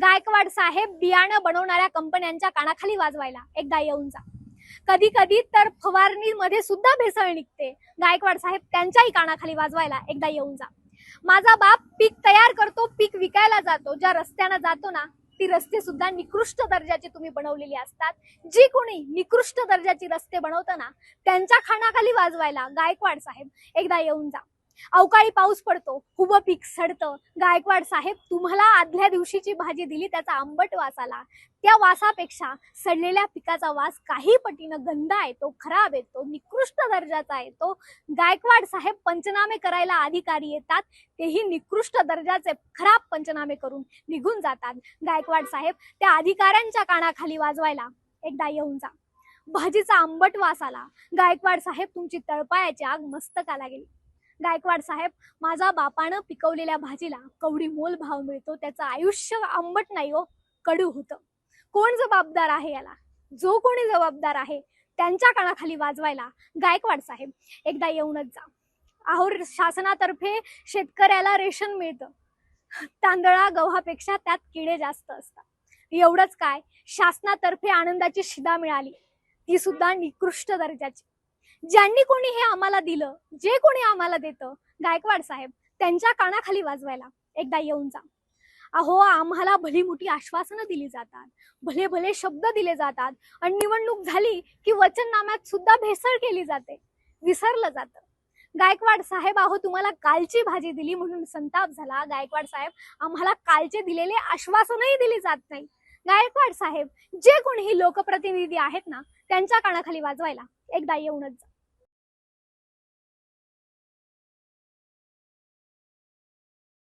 गायकवाड साहेब बियाणं बनवणाऱ्या कंपन्यांच्या कानाखाली वाजवायला. एकदा येऊन जा. कधी कधी तर फवारणीमध्ये सुद्धा भेसळ निघते. गायकवाड साहेब त्यांच्याही कानाखाली वाजवायला एकदा येऊन जा. माझा बाप पीक तयार करतो पीक विकायला जातो. ज्या रस्त्यानं जातो ना ती रस्ते सुद्धा निकृष्ट दर्जाची तुम्ही बनवलेली असतात. जी कोणी निकृष्ट दर्जाची रस्ते बनवताना त्यांच्या खानाखाली वाजवायला गायकवाड साहेब एकदा येऊन जा. अवकाळी पाऊस पडतो हुब पीक सडतं. गायकवाड साहेब तुम्हाला आदल्या दिवशीची भाजी दिली त्याचा आंबट वास आला. त्या वासापेक्षा सडलेल्या पिकाचा वास काही पटीनं गंदा येतो खराब येतो निकृष्ट दर्जाचा येतो. गायकवाड साहेब पंचनामे करायला अधिकारी येतात तेही निकृष्ट दर्जाचे खराब पंचनामे करून निघून जातात. गायकवाड साहेब त्या अधिकाऱ्यांच्या कानाखाली वाजवायला एकदा येऊन जा. भाजीचा आंबट वास आला. गायकवाड साहेब तुमची तळपायाची आग मस्तकाला गेली. गायकवाड साहेब माझा बापानं पिकवलेल्या भाजीला कवडी मोल भाव मिळतो त्याचं आयुष्य आंबट नाही हो कडू होतं. कोण जबाबदार आहे याला? जो कोणी जबाबदार आहे त्यांच्या कानाखाली वाजवायला गायकवाड साहेब एकदा येऊनच जा. अहो शासनातर्फे शेतकऱ्याला रेशन मिळतं. तांदळा गव्हापेक्षा त्यात किडे जास्त असतात. एवढंच काय शासनातर्फे आनंदाची शिदा मिळाली. ती सुद्धा निकृष्ट दर्जाची. ज्यांनी कोणी हे आम्हाला दिलं जे कोणी आम्हाला देतं गायकवाड साहेब त्यांच्या कानाखाली वाजवायला एकदा येऊन जा. अहो आम्हाला भली मोठी आश्वासनं दिली जातात भले भले शब्द दिले जातात आणि निवडणूक झाली की वचननाम्यात सुद्धा भेसळ केली जाते विसरलं जातं. गायकवाड साहेब अहो तुम्हाला कालची भाजी दिली म्हणून संताप झाला. गायकवाड साहेब आम्हाला कालचे दिलेले आश्वासनही दिली जात नाही. गायकवाड साहेब जे कोणीही लोकप्रतिनिधी आहेत ना त्यांच्या कानाखाली वाजवायला एकदा येऊनच जा.